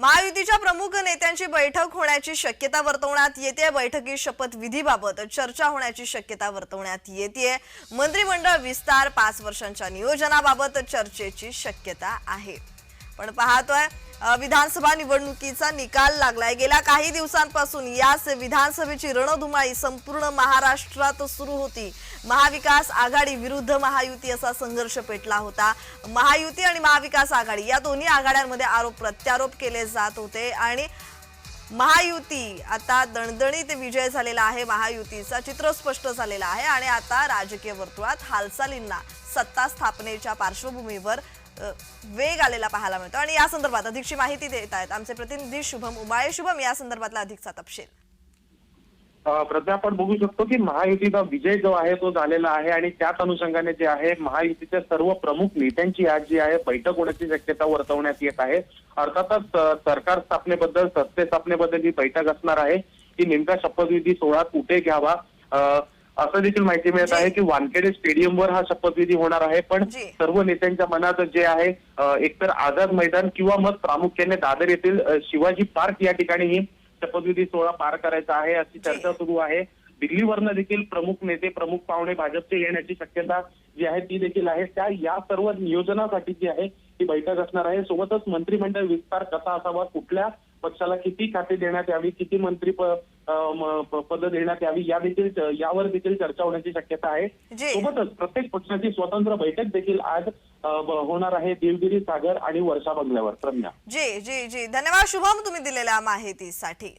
महायुतीच्या प्रमुख नेत्यांची बैठक होण्याची शक्यता वर्तवण्यात येते. बैठकीत शपथविधीबाबत चर्चा होण्याची शक्यता वर्तवण्यात येते. मंत्रिमंडळ विस्तार पाच वर्षांच्या नियोजनाबाबत चर्चेची शक्यता आहे. पण पाहतोय विधानसभा निवडणुकीचा निकाल लागलाय. गेल्या काही दिवसांपासून याच विधानसभेची रणधुमाळी संपूर्ण महाराष्ट्रात सुरू होती. महाविकास आघाडी विरुद्ध महायुती असा संघर्ष पेटला होता. महायुती आणि महाविकास आघाडी या दोन्ही आघाड्यांमध्ये आरोप प्रत्यारोप केले जात होते आणि महायुती आता दणदणीत विजय झालेला आहे. महायुतीचा चित्र स्पष्ट झालेला आहे आणि आता राजकीय वर्तुळात हालचालींना सत्ता स्थापनेच्या पार्श्वभूमीवर वेग आलेला पाहायला मिळतो. आणि या संदर्भात अधिकची माहिती देत आहेत आमचे प्रतिनिधी शुभम उमाळे. शुभम या संदर्भातला अधिकचा तपशील. प्रज्ञा आपण बघू शकतो की महायुतीचा विजय जो आहे तो झालेला आहे आणि त्याच अनुषंगाने जे आहे महायुतीच्या सर्व प्रमुख नेत्यांची आज जी आहे बैठक होण्याची शक्यता वर्तवण्यात येत आहे. अर्थातच सरकार स्थापनेबद्दल सत्ते स्थापनेबद्दल ही बैठक असणार आहे की नेमका शपथविधी सोहळा कुठे घ्यावा? असं देखील माहिती मिळत आहे की वानखेडे स्टेडियमवर हा शपथविधी होणार आहे पण. सर्व नेत्यांच्या मनात जे आहे एकतर आझाद मैदान किंवा मग प्रामुख्याने दादर येथील शिवाजी पार्क या ठिकाणी ही शपथविधी सोहळा पार करायचा आहे अशी चर्चा सुरू आहे. दिल्लीवरनं देखील प्रमुख नेते प्रमुख पाहुणे भाजपचे येण्याची शक्यता जी आहे ती देखील आहे. त्या या सर्व नियोजनासाठी जी आहे ती बैठक असणार आहे. सोबतच मंत्रिमंडळ विस्तार कसा असावा कुठल्या पक्षाला किती खाते देण्यात यावी किती मंत्री पद देण्यात यावी या देखील यावर देखील चर्चा होण्याची शक्यता आहे. सोबतच प्रत्येक पक्षाची स्वतंत्र बैठक देखील आज होणार आहे देवगिरी सागर आणि वर्षा बंगल्यावर. प्रज्ञा. जी जी जी. धन्यवाद शुभम तुम्ही दिलेल्या माहितीसाठी.